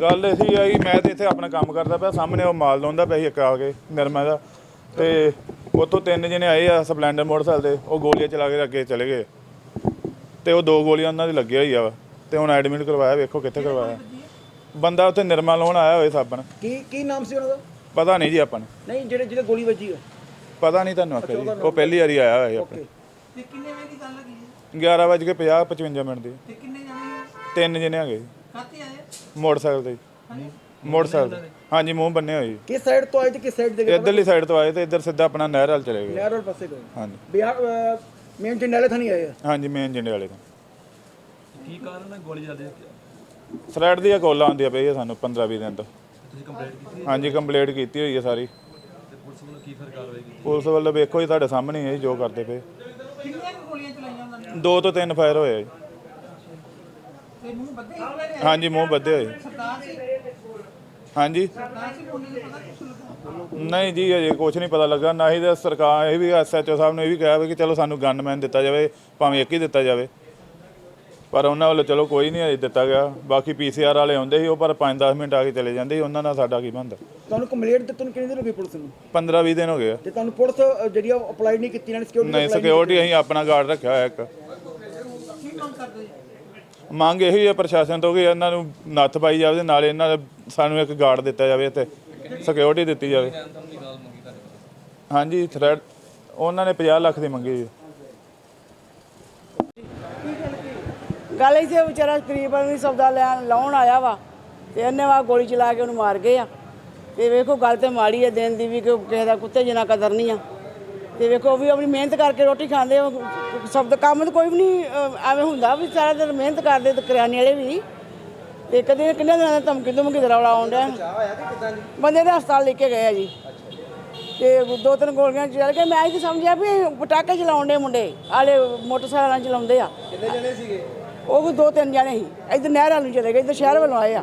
ਗੱਲ ਇਹੀ ਆ ਕਿ ਮੈਂ ਤੇ ਇੱਥੇ ਆਪਣਾ ਕੰਮ ਕਰਦਾ ਪਿਆ ਸਾਹਮਣੇ ਉਹ ਮਾਲ ਲਾਉਂਦਾ ਪਿਆ ਸੀ ਇੱਕ ਆ ਕੇ ਨਿਰਮਾ ਦਾ। ਤੇ ਉੱਥੋਂ ਤਿੰਨ ਜਣੇ ਆਏ ਆ ਸਪਲੈਂਡਰ ਮੋਟਰਸਾਈਕਲ ਤੇ ਉਹ ਗੋਲੀਆਂ ਚਲਾ ਕੇ ਅੱਗੇ ਚਲੇ ਗਏ। ਤੇ ਉਹ ਦੋ ਗੋਲੀਆਂ ਉਹਨਾਂ ਦੀ ਲੱਗੀਆਂ ਹੋਈ ਆ ਵਾ ਤੇ ਹੁਣ ਐਡਮਿਟ ਕਰਵਾਇਆ ਵੇਖੋ ਕਿੱਥੇ ਕਰਵਾਇਆ। ਬੰਦਾ ਉੱਥੇ ਨਿਰਮਾ ਲਾਉਣ ਆਇਆ ਹੋਏ ਸਾਬਣ। ਕੀ ਕੀ ਨਾਮ ਸੀ ਉਹਨਾਂ ਦਾ? ਪਤਾ ਨਹੀਂ ਜੀ ਆਪਾਂ ਨੂੰ। ਨਹੀਂ ਜਿਹੜੇ ਜਿਹੜੇ ਗੋਲੀ ਵੱਜੀ ਆ ਪਤਾ ਨਹੀਂ ਤੁਹਾਨੂੰ ਆਖਿਆ ਜੀ ਉਹ ਪਹਿਲੀ ਵਾਰੀ ਆਇਆ ਹੋਇਆ ਜੀ ਆਪਣੇ। ਤੇ ਕਿੰਨੇ ਵਜੇ ਦੀ ਗੱਲ ਹੈਗੀ ਹੈ 11 ਵਜੇ ਕੇ 50 55 ਮਿੰਟ ਦੀ। ਤੇ ਕਿੰਨੇ ਜਾਣੇ ਤਿੰਨ ਜਣੇ ਹੈਗੇ। ਜੀ ਆਏ ਮੋਟਰਸਾਈਕਲ ਤੇ। ਜੀ। ਮੋਟਰਸਾਈਕਲ ਤੇ। ਹਾਂਜੀ ਮੂੰਹ ਬੰਨੇ ਹੋਏ ਜੀ। ਕਿਸ ਸਾਈਡ ਤੋਂ ਆਏ ਤੇ ਕਿਸ ਸਾਈਡ ਦੇ ਗਏ ਇੱਧਰਲੀ ਸਾਈਡ ਤੋਂ ਆਏ ਤੇ ਇੱਧਰ ਸਿੱਧਾ ਆਪਣਾ ਨਹਿਰ ਵੱਲ ਚਲੇ ਗਏ। ਨਹਿਰ ਵਾਲੇ ਪਾਸੇ ਗਏ ਹਾਂਜੀ। ਬਿਹਾਰ ਮੇਨ ਜੰਡਾਲੇ ਥਾਣੀ ਆਏ ਆ? ਹਾਂਜੀ ਮੇਨ ਜਿੰਡੇ ਵਾਲੇ ਤੋਂ ਕੀ ਕਾਰਨ ਹੈ ਗੋਲੀ ਚੱਲਦੀ ਹੈ ਥਰੈਡ ਦੀਆਂ ਕਾਲਾਂ ਆਉਂਦੀਆਂ ਪਈ ਸਾਨੂੰ 15 20 ਦਿਨ ਤੋਂ। ਤੁਸੀਂ ਕੰਪਲੇਂਟ ਕੀਤੀ ਹਾਂਜੀ ਕੰਪਲੀਟ ਕੀਤੀ ਹੋਈ ਹੈ ਸਾਰੀ। ਤੇ ਪੁਲਿਸ ਵੱਲੋਂ ਕੀ ਫਿਰ ਕਾਰਵਾਈ ਕੀਤੀ? ਪੁਲਿਸ ਵੱਲੋਂ ਵੇਖੋ ਜੀ ਤੁਹਾਡੇ ਸਾਹਮਣੇ ਹੀ ਹੈ ਜੀ ਜੋ ਕਰਦੇ ਪਏ। ਕਿੰਨੀਆਂ ਕੁ ਗੋਲੀਆਂ ਚਲਾਈਆਂ ਉਹਨਾਂ ਨੇ? ਦੋ ਤੋਂ ਤਿੰਨ ਫਾਇਰ ਹੋਏ ਆ ਜੀ। ਤੇ ਮੂੰਹ ਹਾਂਜੀ ਮੂੰਹ ਬੱਧੇ ਹੋਏ। ਸਰਦਾਰ ਸੀ ਹਾਂਜੀ। ਸਰਦਾਰ ਸੀ ਮੁੰਡੇ ਨੂੰ ਪਤਾ ਕੁਛ ਲੱਗਾ ਨਹੀਂ ਜੀ ਅਜੇ ਕੁਝ ਨਹੀਂ ਪਤਾ ਲੱਗਾ। ਨਾ ਹੀ ਤਾਂ ਸਰਕਾਰ ਇਹ ਵੀ ਐਸਐਚਓ ਸਾਹਿਬ ਨੇ ਇਹ ਵੀ ਕਿਹਾ ਵੀ ਕਿ ਚਲੋ ਸਾਨੂੰ ਗਨਮੈਨ ਦਿੱਤਾ ਜਾਵੇ ਭਾਵੇਂ ਇੱਕ ਹੀ ਦਿੱਤਾ ਜਾਵੇ। ਪਰ ਉਹਨਾਂ ਵੱਲੋਂ ਚਲੋ ਕੋਈ ਨਹੀਂ ਅਜੇ ਦਿੱਤਾ ਗਿਆ। ਬਾਕੀ ਪੀਸੀਆਰ ਵਾਲੇ ਆਉਂਦੇ ਸੀ ਉਹ ਪਰ 5-10 ਮਿੰਟ ਆ ਕੇ ਚਲੇ ਜਾਂਦੇ ਸੀ। ਉਹਨਾਂ ਨਾਲ ਸਾਡਾ ਕੀ ਬੰਦਾ ਤੁਹਾਨੂੰ ਕੰਪਲੇਂਟ ਦਿੱਤੇ ਨੂੰ ਕਿੰਨੇ ਦਿਨ ਹੋ ਗਏ ਪੁਲਿਸ ਨੂੰ? 15-20 ਦਿਨ ਹੋ ਗਏ ਆ। ਤੇ ਤੁਹਾਨੂੰ ਪੁਲਿਸ ਅ, ਜਿਹੜੀ ਆ ਅਪਲਾਈ ਨਹੀਂ ਕੀਤੀ ਇਹਨਾਂ ਨੇ ਸਿਕਿਉਰਿਟੀ ਨਹੀਂ ਸਿਕਿਉਰਿਟੀ ਅਸੀਂ ਆਪਣਾ ਗਾਰਡ ਰੱਖਿਆ ਹੋਇਆ ਇੱਕ। ਕੀ ਮੰਗ ਕਰਦੇ ਮੰਗ ਇਹੀ ਹੈ ਪ੍ਰਸ਼ਾਸਨ ਤੋਂ ਕਿ ਇਹਨਾਂ ਨੂੰ ਨੱਥ ਪਾਈ ਜਾਵੇ ਤੇ ਨਾਲੇ ਇਹਨਾਂ ਦਾ ਸਾਨੂੰ ਇੱਕ ਗਾਰਡ ਦਿੱਤਾ ਜਾਵੇ ਤੇ ਸਿਕਿਉਰਿਟੀ ਦਿੱਤੀ ਜਾਵੇ। ਹਾਂਜੀ ਥ੍ਰੈਡ ਉਹਨਾਂ ਨੇ 50 ਲੱਖ ਦੀ ਮੰਗੀ ਜੀ ਗੱਲ ਇੱਥੇ ਵਿਚਾਰਾ ਗਰੀਬ ਆਦਮੀ ਸੌਦਾ ਲੈਣ, ਲਾਉਣ ਆਇਆ ਵਾ ਤੇ ਇਹਨੇ ਵਾ ਗੋਲੀ ਚਲਾ ਕੇ ਉਹਨੂੰ ਮਾਰ ਗਏ ਆ। ਤੇ ਵੇਖੋ ਗੱਲ ਤੇ ਮਾੜੀ ਆ ਦਿਨ ਦੀ ਵੀ ਕਿ ਕਿਸੇ ਦਾ ਕੁੱਤੇ ਜਿੰਨਾ ਕਦਰ ਨਹੀਂ ਆ। ਤੇ ਵੇਖੋ ਉਹ ਵੀ ਆਪਣੀ ਮਿਹਨਤ ਕਰਕੇ ਰੋਟੀ ਖਾਂਦੇ ਉਹ ਸਭ ਦਾ ਕੰਮ ਤਾਂ ਕੋਈ ਵੀ ਨਹੀਂ ਅਹ, ਐਵੇਂ ਹੁੰਦਾ ਵੀ ਸਾਰਾ ਦਿਨ ਮਿਹਨਤ ਕਰਦੇ ਤੇ ਕਰਿਆਨੇ ਵਾਲੇ ਵੀ। ਤੇ ਕਦੇ ਕਿੰਨੇ ਦਿਨਾਂ ਦਾ ਧਮਕੀ ਧਮਕੀ ਦਾ ਰੌਲਾ ਆਉਣ ਡਿਆ ਬੰਦੇ ਦੇ ਹਸਪਤਾਲ ਲੈ ਕੇ ਗਏ ਆ ਜੀ। ਤੇ ਦੋ ਤਿੰਨ ਗੋਲੀਆਂ ਚੱਲ ਕੇ ਮੈਂ ਇਹ ਤਾਂ ਸਮਝਿਆ ਵੀ ਪਟਾਕੇ ਚਲਾਉਣ ਦੇ ਮੁੰਡੇ ਆਲੇ ਮੋਟਰਸਾਈਕਲਾਂ ਚਲਾਉਂਦੇ ਆ। ਕਿੰਨੇ ਜਣੇ ਸੀਗੇ? ਉਹ ਵੀ ਦੋ ਤਿੰਨ ਜਣੇ ਸੀ। ਇੱਧਰ ਨਹਿਰ ਵੱਲ ਨੂੰ ਚਲੇ ਗਏ ਇੱਧਰ ਸ਼ਹਿਰ ਵੱਲੋਂ ਆਏ ਆ?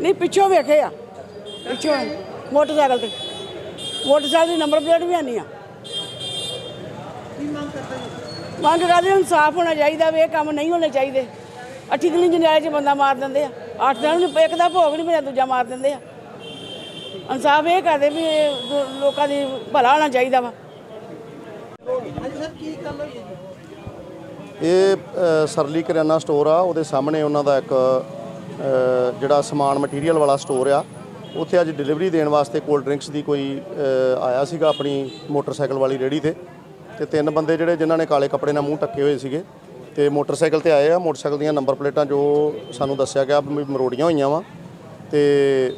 ਨਹੀਂ ਪਿੱਛੋਂ ਵੇਖੇ ਆ। ਪਿੱਛੋਂ ਮੋਟਰਸਾਈਕਲ ਤੇ। ਮੋਟਰਸਾਈਕਲ ਦੀ ਨੰਬਰ ਪਲੇਟ ਵੀ ਆਨੀ ਆ। ਮੰਗ ਕਰਦੇ ਇਨਸਾਫ ਹੋਣਾ ਚਾਹੀਦਾ ਵੀ ਇਹ ਕੰਮ ਨਹੀਂ ਹੋਣੇ ਚਾਹੀਦੇ। ਅੱਠੀ ਦਿਨ ਜਨਾਲੇ 'ਚ ਬੰਦਾ ਮਾਰ ਦਿੰਦੇ ਆ। ਅੱਠ ਦਿਨ ਨੂੰ ਇੱਕ ਦਾ ਭੋਗ ਨਹੀਂ ਮਿਲਿਆ ਦੂਜਾ ਮਾਰ ਦਿੰਦੇ ਆ। ਇਨਸਾਫ ਇਹ ਕਰਦੇ ਵੀ ਲੋਕਾਂ ਦੀ ਭਲਾ ਹੋਣਾ ਚਾਹੀਦਾ ਵਾ। ਇਹ ਸਰਲੀ ਕਰਿਆਨਾ ਸਟੋਰ ਆ ਉਹਦੇ ਸਾਹਮਣੇ ਉਹਨਾਂ ਦਾ ਇੱਕ ਜਿਹੜਾ ਸਮਾਨ ਮਟੀਰੀਅਲ ਵਾਲਾ ਸਟੋਰ ਆ ਉੱਥੇ ਅੱਜ ਡਿਲੀਵਰੀ ਦੇਣ ਵਾਸਤੇ ਕੋਲਡ ਡਰਿੰਕਸ ਦੀ ਕੋਈ ਆਇਆ ਸੀਗਾ ਆਪਣੀ ਮੋਟਰਸਾਈਕਲ ਵਾਲੀ ਰੇੜੀ ਤੇ। ਤੇ ਤਿੰਨ ਬੰਦੇ ਜਿਹੜੇ ਜਿਨ੍ਹਾਂ ਨੇ ਕਾਲੇ ਕੱਪੜੇ ਨਾਲ ਮੂੰਹ ਢੱਕੇ ਹੋਏ ਸੀਗੇ, ਤੇ ਮੋਟਰਸਾਈਕਲ ਤੇ ਆਏ ਆ। ਮੋਟਰਸਾਈਕਲ ਦੀਆਂ ਨੰਬਰ ਪਲੇਟਾਂ ਜੋ ਸਾਨੂੰ ਦੱਸਿਆ ਗਿਆ ਵੀ ਮਰੋੜੀਆਂ ਹੋਈਆਂ ਵਾ। ਤੇ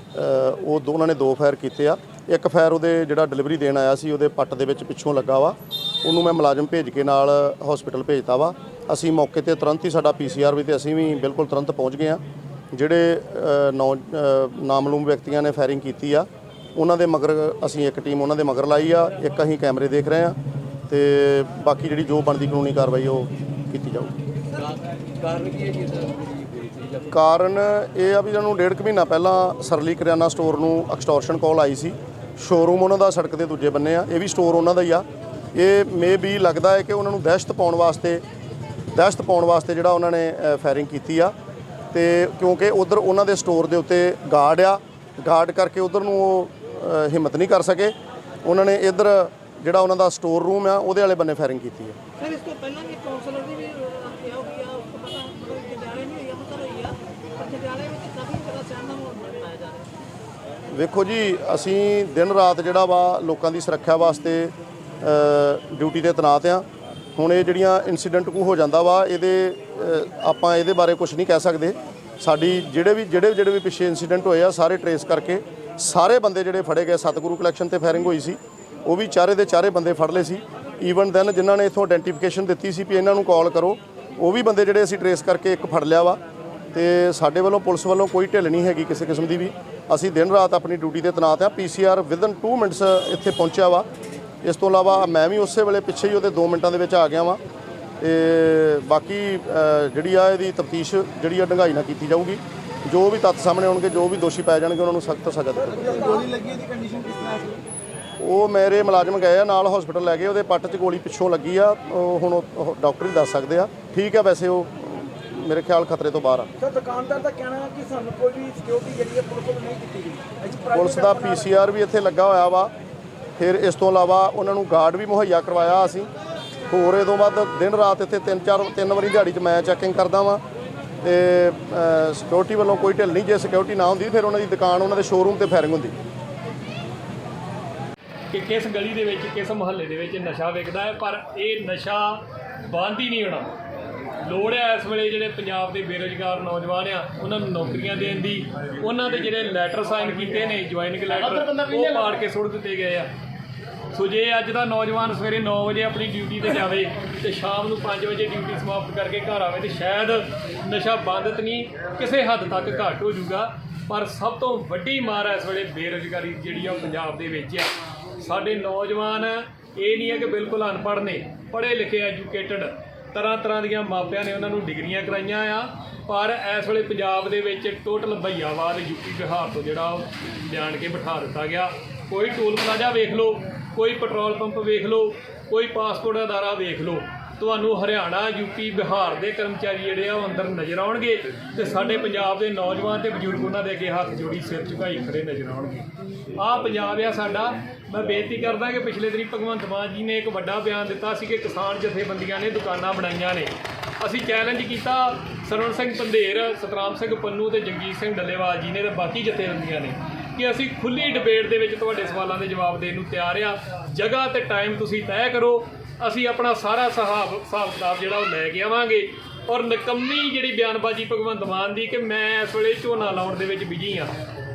ਉਹ ਦੋ- ਉਹਨਾਂ ਨੇ ਦੋ ਫਾਇਰ ਕੀਤੇ ਆ। ਇੱਕ ਫਾਇਰ ਉਹਦੇ ਜਿਹੜਾ ਡਿਲੀਵਰੀ ਦੇਣ ਆਇਆ ਸੀ, ਉਹਦੇ ਪੱਟ ਦੇ ਵਿੱਚ ਪਿੱਛੋਂ ਲੱਗਾ ਵਾ। ਉਹਨੂੰ ਮੈਂ ਮੁਲਾਜ਼ਮ ਭੇਜ ਕੇ ਨਾਲ ਹਸਪੀਟਲ ਭੇਜਤਾ ਵਾ। ਅਸੀਂ ਮੌਕੇ ਤੇ ਤੁਰੰਤ ਹੀ ਸਾਡਾ ਪੀਸੀਆਰ ਵੀ ਤੇ ਅਸੀਂ ਵੀ ਬਿਲਕੁਲ ਤੁਰੰਤ ਪਹੁੰਚ ਗਏ ਆ। ਜਿਹੜੇ ਨੌ ਨਾਮਲੂਮ ਵਿਅਕਤੀਆਂ ਨੇ ਫਾਇਰਿੰਗ ਕੀਤੀ ਆ ਉਹਨਾਂ ਦੇ ਮਗਰ ਅਸੀਂ ਇੱਕ ਟੀਮ ਉਹਨਾਂ ਦੇ ਮਗਰ ਲਾਈ ਆ ਇੱਕ ਅਸੀਂ ਕੈਮਰੇ ਦੇਖ ਰਹੇ ਆ ਤੇ ਬਾਕੀ ਜਿਹੜੀ ਜੋ ਬਣਦੀ ਕਾਨੂੰਨੀ ਕਾਰਵਾਈ ਉਹ ਕੀਤੀ ਜਾਊਗੀ ਕਾਰਨ ਇਹ ਆ ਵੀ ਇਹਨਾਂ ਨੂੰ ਡੇਢ ਕੁ ਮਹੀਨਾ ਪਹਿਲਾਂ ਸਰਲੀ ਕਰਿਆਨਾ ਸਟੋਰ ਨੂੰ ਐਕਸਟੋਰਸ਼ਨ ਕਾਲ ਆਈ ਸੀ। ਸ਼ੋਰੂਮ ਉਹਨਾਂ ਦਾ ਸੜਕ ਦੇ ਦੂਜੇ ਬੰਨੇ ਆ ਇਹ ਵੀ ਸਟੋਰ ਉਹਨਾਂ ਦਾ ਹੀ ਆ। ਇਹ ਮੇ ਵੀ ਲੱਗਦਾ ਹੈ ਕਿ ਉਹਨਾਂ ਨੂੰ ਦਹਿਸ਼ਤ ਪਾਉਣ ਵਾਸਤੇ ਦਹਿਸ਼ਤ ਪਾਉਣ ਵਾਸਤੇ ਜਿਹੜਾ ਉਹਨਾਂ ਨੇ ਫਾਇਰਿੰਗ ਕੀਤੀ ਆ। ਤੇ ਕਿਉਂਕਿ ਉਧਰ ਉਹਨਾਂ ਦੇ ਸਟੋਰ ਦੇ ਉੱਤੇ ਗਾਰਡ ਆ। ਗਾਰਡ ਕਰਕੇ ਉਧਰ ਨੂੰ ਉਹ ਅ, ਹਿੰਮਤ ਨਹੀਂ ਕਰ ਸਕੇ। ਉਹਨਾਂ ਨੇ ਇਧਰ ਜਿਹੜਾ ਉਹਨਾਂ ਦਾ ਸਟੋਰ ਰੂਮ ਆ ਉਹਦੇ ਵਾਲੇ ਬੰਨੇ ਫਾਇਰਿੰਗ ਕੀਤੀ ਹੈ ਸਰ ਇਸ ਤੋਂ ਪਹਿਲਾਂ ਵੀ ਕਾਉਂਸਲਰ ਦੀ ਵੀ ਹੱਤਿਆ ਹੋਈ ਆ ਉਸ ਤੋਂ ਪਤਾ ਮਤਲਬ ਜੰਡਿਆਲੇ ਨਹੀਂ ਹੋਈ ਅੰਮ੍ਰਿਤਸਰ ਹੋਈ ਆ। ਪਰ ਜੰਡਿਆਲੇ ਵਿੱਚ ਕਾਫੀ ਜ਼ਿਆਦਾ ਸਹਿਮ ਦਾ ਮਾਹੌਲ ਬਣਾਇਆ ਜਾ ਰਿਹਾ। ਵੇਖੋ ਜੀ ਅਸੀਂ ਦਿਨ ਰਾਤ ਜਿਹੜਾ ਵਾ ਲੋਕਾਂ ਦੀ ਸੁਰੱਖਿਆ ਵਾਸਤੇ ਅ, ਡਿਊਟੀ ਤੇ ਤੈਨਾਤ ਆ। ਹੁਣ ਇਹ ਜਿਹੜੀਆਂ ਇਨਸੀਡੈਂਟ ਕੋ ਹੋ ਜਾਂਦਾ ਵਾ, ਇਹਦੇ ਆਪਾਂ ਇਹਦੇ ਬਾਰੇ ਕੁਝ ਨਹੀਂ ਕਹਿ ਸਕਦੇ। ਸਾਡੀ ਜਿਹੜੇ ਵੀ, ਜਿਹੜੇ ਜਿਹੜੇ ਵੀ ਪਿੱਛੇ ਇਨਸੀਡੈਂਟ ਹੋਏ ਆ, ਸਾਰੇ ਟਰੇਸ ਕਰਕੇ ਸਾਰੇ ਬੰਦੇ ਜਿਹੜੇ ਫੜੇ ਗਏ, ਸਤਿਗੁਰੂ ਕਲੈਕਸ਼ਨ ਤੇ ਫਾਇਰਿੰਗ ਹੋਈ ਸੀ, ਉਹ ਵੀ ਚਾਰੇ ਦੇ ਚਾਰੇ ਬੰਦੇ ਫੜ ਲਏ ਸੀ। ਈਵਨ ਦੈਨ ਜਿਨ੍ਹਾਂ ਨੇ ਇਥੋਂ ਆਇਡੈਂਟੀਫਿਕੇਸ਼ਨ ਦਿੱਤੀ ਸੀ ਵੀ ਇਹਨਾਂ ਨੂੰ ਕਾਲ ਕਰੋ, ਉਹ ਵੀ ਬੰਦੇ ਜਿਹੜੇ ਅਸੀਂ ਟਰੇਸ ਕਰਕੇ ਇੱਕ ਫੜ ਲਿਆ ਵਾ। ਤੇ ਸਾਡੇ ਵੱਲੋਂ ਪੁਲਿਸ ਵੱਲੋਂ ਕੋਈ ਢਿੱਲ ਨਹੀਂ ਹੈਗੀ ਕਿਸੇ ਕਿਸਮ ਦੀ ਵੀ। ਅਸੀਂ ਦਿਨ ਰਾਤ ਆਪਣੀ ਡਿਊਟੀ ਤੇ ਤੈਨਾਤ ਆ ਪੀਸੀਆਰ ਵਿਦਨ 2 ਮਿੰਟਸ ਇੱਥੇ ਪਹੁੰਚਿਆ ਵਾ। ਇਸ ਤੋਂ ਇਲਾਵਾ ਮੈਂ ਵੀ ਉਸੇ ਵੇਲੇ ਪਿੱਛੇ ਹੀ ਉਹਦੇ 2 ਮਿੰਟਾਂ ਦੇ ਵਿੱਚ ਆ ਗਿਆ ਵਾਂ। ਤੇ ਬਾਕੀ ਜਿਹੜੀ ਆ ਇਹਦੀ ਤਫਤੀਸ਼ ਜਿਹੜੀ ਆ ਡੰਗਾਈ ਨਾਲ ਕੀਤੀ ਜਾਊਗੀ। ਜੋ ਵੀ ਤੱਥ ਸਾਹਮਣੇ ਆਉਣਗੇ ਜੋ ਵੀ ਦੋਸ਼ੀ ਪਾਏ ਜਾਣਗੇ ਉਹਨਾਂ ਨੂੰ ਸਖਤ ਸਜ਼ਾ ਦਿੱਤੀ ਗੋਲੀ ਲੱਗੀ ਉਹਦੀ ਕੰਡੀਸ਼ਨ ਕਿਸ ਤਰ੍ਹਾਂ ਸੀ? ਉਹ ਮੇਰੇ ਮੁਲਾਜ਼ਮ ਗਏ ਆ ਨਾਲ ਹਸਪੀਟਲ ਲੈ ਗਏ ਉਹਦੇ ਪੱਟ 'ਚ ਗੋਲੀ ਪਿੱਛੋਂ ਲੱਗੀ ਆ। ਉਹ ਹੁਣ ਡਾਕਟਰ ਹੀ ਦੱਸ ਸਕਦੇ ਆ। ਠੀਕ ਆ ਵੈਸੇ ਉਹ ਮੇਰੇ ਖਿਆਲ ਖਤਰੇ ਤੋਂ ਬਾਹਰ ਆ। ਸਰ ਦੁਕਾਨਦਾਰ ਦਾ ਕਹਿਣਾ ਹੈ ਕਿ ਸਾਨੂੰ ਕੋਈ ਵੀ ਸਿਕਿਉਰਿਟੀ ਜਿਹੜੀ ਹੈ ਪੁਲਿਸ ਵੱਲੋਂ ਨਹੀਂ ਦਿੱਤੀ ਗਈ। ਪੁਲਿਸ ਦਾ ਪੀਸੀਆਰ ਵੀ ਇੱਥੇ ਲੱਗਾ ਹੋਇਆ ਵਾ। ਫਿਰ ਇਸ ਤੋਂ ਇਲਾਵਾ ਉਹਨਾਂ ਨੂੰ ਗਾਰਡ ਵੀ ਮੁਹੱਈਆ ਕਰਵਾਇਆ ਅਸੀਂ। ਹੋਰ ਇਹ ਤੋਂ ਬਾਅਦ ਦਿਨ ਰਾਤ ਇੱਥੇ ਤਿੰਨ ਚਾਰ, ਤਿੰਨ ਵਾਰੀ ਦਿਹਾੜੀ 'ਚ ਮੈਂ ਚੈਕਿੰਗ ਕਰਦਾ ਵਾਂ ਤੇ ਸਿਕਿਉਰਿਟੀ ਵੱਲੋਂ ਕੋਈ ਢਿੱਲ ਨਹੀਂ, ਜੇ ਸਿਕਿਉਰਿਟੀ ਨਾ ਹੁੰਦੀ ਫਿਰ ਉਹਨਾਂ ਦੀ ਦੁਕਾਨ, ਉਹਨਾਂ ਦੇ ਸ਼ੋਰੂਮ ਤੇ ਫਾਇਰਿੰਗ ਹੁੰਦੀ। ਕਿ ਕਿਸ ਗਲੀ ਦੇ ਵਿੱਚ, ਕਿਸ ਮੁਹੱਲੇ ਦੇ ਵਿੱਚ ਨਸ਼ਾ ਵਿਕਦਾ ਹੈ, ਪਰ ਇਹ ਨਸ਼ਾ ਬੰਦ ਹੀ ਨਹੀਂ ਹੋਣਾ। ਲੋੜ ਹੈ ਇਸ ਵੇਲੇ ਜਿਹੜੇ ਪੰਜਾਬ ਦੇ ਬੇਰੁਜ਼ਗਾਰ ਨੌਜਵਾਨ ਆ, ਉਹਨਾਂ ਨੂੰ ਨੌਕਰੀਆਂ ਦੇਣ ਦੀ। ਉਹਨਾਂ ਦੇ ਜਿਹੜੇ ਲੈਟਰ ਸਾਈਨ ਕੀਤੇ ਨੇ ਜੁਆਇਨਿੰਗ ਲੈਟਰ ਉਹ ਪਾੜ ਕੇ ਸੁੱਟ ਦਿੱਤੇ ਗਏ ਆ। ਸੋ ਜੇ ਅੱਜ ਦਾ ਨੌਜਵਾਨ ਸਵੇਰੇ 9 ਵਜੇ ਆਪਣੀ ਡਿਊਟੀ ਤੇ ਜਾਵੇ ਤੇ ਸ਼ਾਮ ਨੂੰ 5 ਵਜੇ ਡਿਊਟੀ ਸਮਾਪਤ ਕਰਕੇ ਘਰ ਆਵੇ ਤੇ ਸ਼ਾਇਦ ਨਸ਼ਾ ਬੰਦ ਤਾਂ ਨਹੀਂ, ਕਿਸੇ ਹੱਦ ਤੱਕ ਘੱਟ ਹੋ ਜਾਊਗਾ। ਪਰ ਸਭ ਤੋਂ ਵੱਡੀ ਮਾਰ ਇਸ ਵੇਲੇ ਬੇਰੁਜ਼ਗਾਰੀ ਜਿਹੜੀ ਆ ਉਹ ਪੰਜਾਬ ਦੇ ਵਿੱਚ ਹੈ ਸਾਡੇ ਨੌਜਵਾਨ ਇਹ ਨਹੀਂ ਹੈ ਕਿ ਬਿਲਕੁਲ ਅਨਪੜ੍ਹ ਨੇ, ਪੜ੍ਹੇ ਲਿਖੇ ਐਜੂਕੇਟਡ ਤਰ੍ਹਾਂ ਤਰ੍ਹਾਂ ਦੀਆਂ ਮਾਪਿਆਂ ਨੇ ਉਹਨਾਂ ਨੂੰ ਡਿਗਰੀਆਂ ਕਰਾਈਆਂ ਆ। ਪਰ ਇਸ ਵੇਲੇ ਪੰਜਾਬ ਦੇ ਵਿੱਚ ਟੋਟਲ ਭਈਆਵਾਦ ਯੂਪੀ ਬਿਹਾਰ ਤੋਂ ਜਿਹੜਾ ਉਹ ਜਾਣ ਕੇ ਬਿਠਾ ਦਿੱਤਾ ਗਿਆ। ਕੋਈ ਟੋਲ ਪਲਾਜ਼ਾ ਵੇਖ ਲਓ ਕੋਈ ਪੈਟਰੋਲ ਪੰਪ ਵੇਖ ਲਓ, ਕੋਈ ਪਾਸਪੋਰਟ ਅਦਾਰਾ ਵੇਖ ਲਓ। ਤੁਹਾਨੂੰ ਹਰਿਆਣਾ ਯੂਪੀ ਬਿਹਾਰ ਦੇ ਕਰਮਚਾਰੀ ਜਿਹੜੇ ਆ, ਉਹ ਅੰਦਰ ਨਜ਼ਰ ਆਉਣਗੇ ਤੇ ਸਾਡੇ ਪੰਜਾਬ ਦੇ ਨੌਜਵਾਨ ਤੇ ਬਜ਼ੁਰਗ ਉਹਨਾਂ ਦੇ ਅੱਗੇ ਹੱਥ ਜੋੜੀ ਸਿਰ ਝੁਕਾਈ ਖੜੇ ਨਜ਼ਰ ਆਉਣਗੇ। ਆਹ ਪੰਜਾਬ ਆ ਸਾਡਾ। ਮੈਂ ਬੇਨਤੀ ਕਰਦਾ ਕਿ ਪਿਛਲੇ ਦਿਨੀ ਭਗਵੰਤ ਮਾਨ ਜੀ ਨੇ ਇੱਕ ਵੱਡਾ ਬਿਆਨ ਦਿੱਤਾ ਸੀ ਕਿ ਕਿਸਾਨ ਜਥੇਬੰਦੀਆਂ ਨੇ ਦੁਕਾਨਾਂ ਬਣਾਈਆਂ ਨੇ। ਅਸੀਂ ਚੈਲੰਜ ਕੀਤਾ ਸਰਵਣ ਸਿੰਘ ਪੰਧੇਰ, ਸਤਰਾਮ ਸਿੰਘ ਪੰਨੂ ਤੇ ਜਗਜੀਤ ਸਿੰਘ ਡੱਲੇਵਾਲ ਜੀ ਨੇ ਤੇ ਬਾਕੀ ਜਥੇਬੰਦੀਆਂ ਨੇ। ਕਿ ਅਸੀਂ ਖੁੱਲੀ ਡਿਬੇਟ ਦੇ ਵਿੱਚ ਤੁਹਾਡੇ ਸਵਾਲਾਂ ਦੇ ਜਵਾਬ ਦੇਣ ਨੂੰ ਤਿਆਰ ਆ। ਜਗ੍ਹਾ ਤੇ ਟਾਈਮ ਤੁਸੀਂ ਤੈਅ ਕਰੋ। ਅਸੀਂ ਆਪਣਾ ਸਾਰਾ ਹਿਸਾਬ ਹਿਸਾਬ ਕਿਤਾਬ ਜਿਹੜਾ ਉਹ ਲੈ ਕੇ ਆਵਾਂਗੇ। ਔਰ ਨਕੰਮੀ ਜਿਹੜੀ ਬਿਆਨਬਾਜ਼ੀ ਭਗਵੰਤ ਮਾਨ ਦੀ ਕਿ ਮੈਂ ਇਸ ਵੇਲੇ ਝੋਨਾ ਲਾਉਣ ਦੇ ਵਿੱਚ ਬਿਜ਼ੀ ਆ।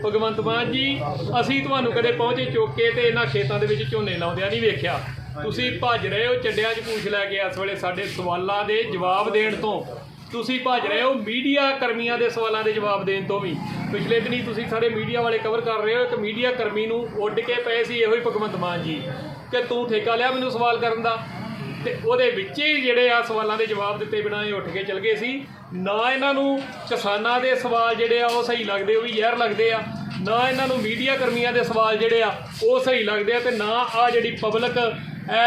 ਭਗਵੰਤ ਮਾਨ ਜੀ, ਅਸੀਂ ਤੁਹਾਨੂੰ ਕਦੇ ਪਹੁੰਚੇ ਚੁੱਕ ਕੇ ਤੇ ਇਹਨਾਂ ਖੇਤਾਂ ਦੇ ਵਿੱਚ ਝੋਨੇ ਲਾਉਂਦਿਆਂ ਨਹੀਂ ਵੇਖਿਆ। ਤੁਸੀਂ ਭੱਜ ਰਹੇ ਹੋ, ਚੱਡਿਆਂ 'ਚ ਪੂਛ ਲੈ ਕੇ ਇਸ ਵੇਲੇ ਸਾਡੇ ਸਵਾਲਾਂ ਦੇ ਜਵਾਬ ਦੇਣ ਤੋਂ। ਤੁਸੀਂ ਭੱਜ ਰਹੇ ਹੋ ਮੀਡੀਆ ਕਰਮੀਆਂ ਦੇ ਸਵਾਲਾਂ ਦੇ ਜਵਾਬ ਦੇਣ ਤੋਂ ਵੀ। ਪਿਛਲੇ ਦਿਨੀ ਤੁਸੀਂ ਸਾਰੇ ਮੀਡੀਆ ਵਾਲੇ ਕਵਰ ਕਰ ਰਹੇ ਹੋ, ਇੱਕ ਮੀਡੀਆ ਕਰਮੀ ਨੂੰ ਉੱਡ ਕੇ ਪਏ ਸੀ ਇਹੋ ਹੀ ਭਗਵੰਤ ਮਾਨ ਜੀ ਕਿ ਤੂੰ ਠੇਕਾ ਲਿਆ ਮੈਨੂੰ ਸਵਾਲ ਕਰਨ ਦਾ। ਤੇ ਉਹਦੇ ਵਿੱਚ ਹੀ ਜਿਹੜੇ ਆ ਸਵਾਲਾਂ ਦੇ ਜਵਾਬ ਦਿੱਤੇ ਬਿਨਾਂ ਇਹ ਉੱਠ ਕੇ ਚਲ ਗਏ ਸੀ। ਨਾ ਇਹਨਾਂ ਨੂੰ ਕਿਸਾਨਾਂ ਦੇ ਸਵਾਲ ਜਿਹੜੇ ਆ ਉਹ ਸਹੀ ਲੱਗਦੇ, ਉਹ ਵੀ ਜ਼ਹਿਰ ਲੱਗਦੇ ਆ। ਨਾ ਇਹਨਾਂ ਨੂੰ ਮੀਡੀਆ ਕਰਮੀਆਂ ਦੇ ਸਵਾਲ ਜਿਹੜੇ ਆ ਉਹ ਸਹੀ ਲੱਗਦੇ ਆ ਤੇ ਨਾ ਆ ਜਿਹੜੀ ਪਬਲਿਕ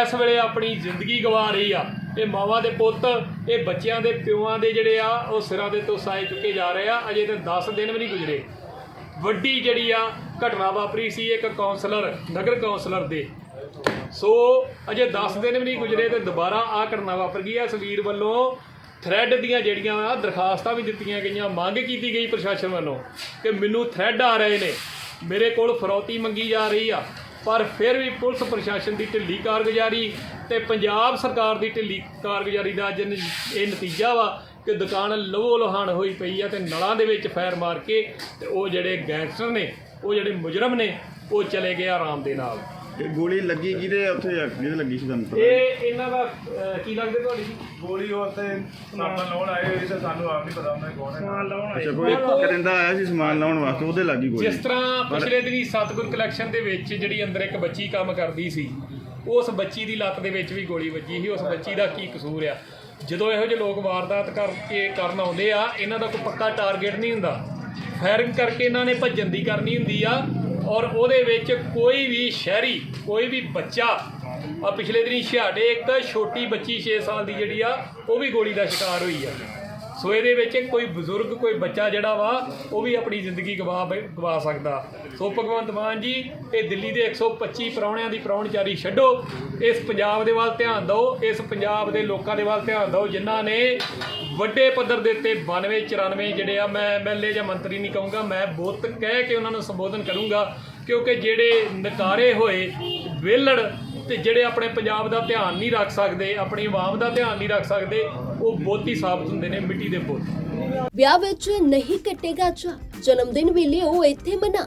ਇਸ ਵੇਲੇ ਆਪਣੀ ਜ਼ਿੰਦਗੀ ਗਵਾ ਰਹੀ ਆ। ਇਹ ਮਾਵਾਂ ਦੇ ਪੁੱਤ, ਇਹ ਬੱਚਿਆਂ ਦੇ ਪਿਓਾਂ ਦੇ ਜਿਹੜੇ ਆ, ਉਹ ਸਿਰਾਂ ਦੇ ਤੋਂ ਸਾਏ ਚੁੱਕੇ ਜਾ ਰਹੇ ਆ। ਅਜੇ ਤਾਂ 10 ਦਿਨ ਵੀ ਨਹੀਂ ਗੁਜ਼ਰੇ। ਵੱਡੀ ਜਿਹੜੀ ਆ ਘਟਨਾ ਵਾਪਰੀ ਸੀ ਇੱਕ ਕਾਉਂਸਲਰ ਨਗਰ ਕਾਉਂਸਲਰ ਦੇ। ਸੋ ਅਜੇ 10 ਦਿਨ ਵੀ ਨਹੀਂ ਗੁਜ਼ਰੇ ਤੇ ਦੁਬਾਰਾ ਆ ਘਟਨਾ ਵਾਪਰ ਗਈ ਆ। ਸਵੀਰ ਵੱਲੋਂ ਥ੍ਰੈਡ ਦੀਆਂ ਜਿਹੜੀਆਂ ਆ, ਦਰਖਾਸਤਾਂ ਵੀ ਦਿੱਤੀਆਂ ਗਈਆਂ, ਮੰਗ ਕੀਤੀ ਗਈ ਪ੍ਰਸ਼ਾਸਨ ਵੱਲੋਂ ਕਿ ਮੈਨੂੰ ਥ੍ਰੈਡ ਆ ਰਹੇ ਨੇ। ਮੇਰੇ ਕੋਲ ਫਰੌਤੀ ਮੰਗੀ ਜਾ ਰਹੀ ਆ। ਪਰ ਫਿਰ ਵੀ ਪੁਲਿਸ ਪ੍ਰਸ਼ਾਸਨ ਦੀ ਢਿੱਲੀ ਕਾਰਗੁਜ਼ਾਰੀ ਤੇ ਪੰਜਾਬ ਸਰਕਾਰ ਦੀ ਢਿੱਲੀ ਕਾਰਗੁਜ਼ਾਰੀ ਦਾ ਅੱਜ ਇਹ ਨਤੀਜਾ ਵਾ ਕਿ ਦੁਕਾਨ ਲਵੋ ਲੋਹਾਨ ਹੋਈ ਪਈ ਆ ਤੇ ਨਲਾਂ ਦੇ ਵਿੱਚ ਫਾਇਰ ਮਾਰ ਕੇ ਤੇ ਉਹ ਜਿਹੜੇ ਗੈਂਗਸਟਰ ਨੇ, ਉਹ ਜਿਹੜੇ ਮੁਜਰਮ ਨੇ, ਉਹ ਚਲੇ ਗਏ ਆਰਾਮ ਦੇ ਨਾਲ। ਇਹ ਗੋਲੀ ਲੱਗੀ ਕਿਹਦੇ ਉੱਥੇ ਆ? ਜਿਹਦੇ ਲੱਗੀ ਸੀ ਤੁਹਾਨੂੰ ਪਤਾ? ਇਹ ਇਹਨਾਂ ਦਾ ਅਹ, ਕੀ ਲੱਗਦਾ ਤੁਹਾਡੀ ਗੋਲੀ ਉਹ ਤੇ ਸਮਾਨ ਲਾਉਣ ਆਏ ਹੋਏ ਸੀ ਸਾਨੂੰ ਆਪ ਨਹੀਂ ਪਤਾ ਨੇ ਕੌਣ ਹੈ। ਸਮਾਨ ਲਾਉਣ ਅੱਛਾ ਕੋਈ ਕਰਿੰਦਾ ਆਇਆ ਸੀ ਸਮਾਨ ਲਾਉਣ ਵਾਸਤੇ ਉਹਦੇ ਲੱਗੀ ਗੋਲੀ। ਜਿਸ ਤਰ੍ਹਾਂ ਪਿਛਲੇ ਦਿਨੀ ਸਤਗੁਰ ਕਲੈਕਸ਼ਨ ਦੇ ਵਿੱਚ ਜਿਹੜੀ ਅੰਦਰ ਇੱਕ ਬੱਚੀ ਕੰਮ ਕਰਦੀ ਸੀ ਉਸ ਬੱਚੀ ਦੀ ਲੱਤ ਦੇ ਵਿੱਚ ਵੀ ਗੋਲੀ ਵੱਜੀ ਸੀ। ਉਸ ਬੱਚੀ ਦਾ ਕੀ ਕਸੂਰ ਆ? ਜਦੋਂ ਇਹੋ ਜਿਹੇ ਲੋਕ ਵਾਰਦਾਤ ਕਰਕੇ ਕਰਨ ਆਉਂਦੇ ਆ ਇਹਨਾਂ ਦਾ ਕੋਈ ਪੱਕਾ ਟਾਰਗੇਟ ਨਹੀਂ ਹੁੰਦਾ। ਫਾਇਰਿੰਗ ਕਰਕੇ ਇਹਨਾਂ ਨੇ ਭੱਜਣ ਦੀ ਕਰਨੀ ਹੁੰਦੀ ਆ। ਔਰ ਉਹਦੇ ਵਿੱਚ ਕੋਈ ਵੀ ਸ਼ਹਿਰੀ, ਕੋਈ ਵੀ ਬੱਚਾ ਆ ਪਿਛਲੇ ਦਿਨੀ ਛਿਆੜੇ ਇੱਕ ਛੋਟੀ ਬੱਚੀ 6 ਸਾਲ ਦੀ ਜਿਹੜੀ ਆ, ਉਹ ਵੀ ਗੋਲੀ ਦਾ ਸ਼ਿਕਾਰ ਹੋਈ ਆ। ਸੋ ਇਹਦੇ ਵਿੱਚ ਕੋਈ ਬਜ਼ੁਰਗ, ਕੋਈ ਬੱਚਾ ਜਿਹੜਾ ਵਾ, ਉਹ ਵੀ ਆਪਣੀ ਜ਼ਿੰਦਗੀ ਗਵਾ ਗਵਾ ਸਕਦਾ। ਸੋ ਭਗਵੰਤ ਮਾਨ ਜੀ, ਇਹ ਦਿੱਲੀ ਦੇ 125 ਪ੍ਰਾਹੁਣਿਆਂ ਦੀ ਪ੍ਰਾਹੁਣਚਾਰੀ ਛੱਡੋ। ਇਸ ਪੰਜਾਬ ਦੇ ਵੱਲ ਧਿਆਨ ਦਿਓ, ਇਸ ਪੰਜਾਬ ਦੇ ਲੋਕਾਂ ਦੇ ਵੱਲ ਧਿਆਨ ਦਿਓ, ਜਿਨ੍ਹਾਂ ਨੇ ਵੱਡੇ ਪੱਧਰ ਦੇ ਉੱਤੇ 92 94 ਜਿਹੜੇ ਆ, ਮੈਂ ਐਮਐਲਏ ਜਾਂ ਮੰਤਰੀ ਨਹੀਂ ਕਹੂੰਗਾ, ਮੈਂ ਬੁੱਤ ਕਹਿ ਕੇ ਉਹਨਾਂ ਨੂੰ ਸੰਬੋਧਨ ਕਰੂੰਗਾ, ਕਿਉਂਕਿ ਜਿਹੜੇ ਨਕਾਰੇ ਹੋਏ, ਵਿਹਲੜ ਤੇ ਜਿਹੜੇ ਆਪਣੇ ਪੰਜਾਬ ਦਾ ਧਿਆਨ ਨਹੀਂ ਰੱਖ ਸਕਦੇ, ਆਪਣੀ ਆਵਾਮ ਦਾ ਧਿਆਨ ਨਹੀਂ ਰੱਖ ਸਕਦੇ, ਉਹ ਬੋਤੀ ਸਾਬਤ ਹੁੰਦੇ ਨੇ ਮਿੱਟੀ ਦੇ ਬੁੱਤ। ਵਿਆਹ ਵਿੱਚ ਨਹੀਂ ਕੱਟੇਗਾ ਚਾ ਜਨਮ ਦਿਨ ਵੇਲੇ ਉਹ ਇੱਥੇ ਮਨਾ।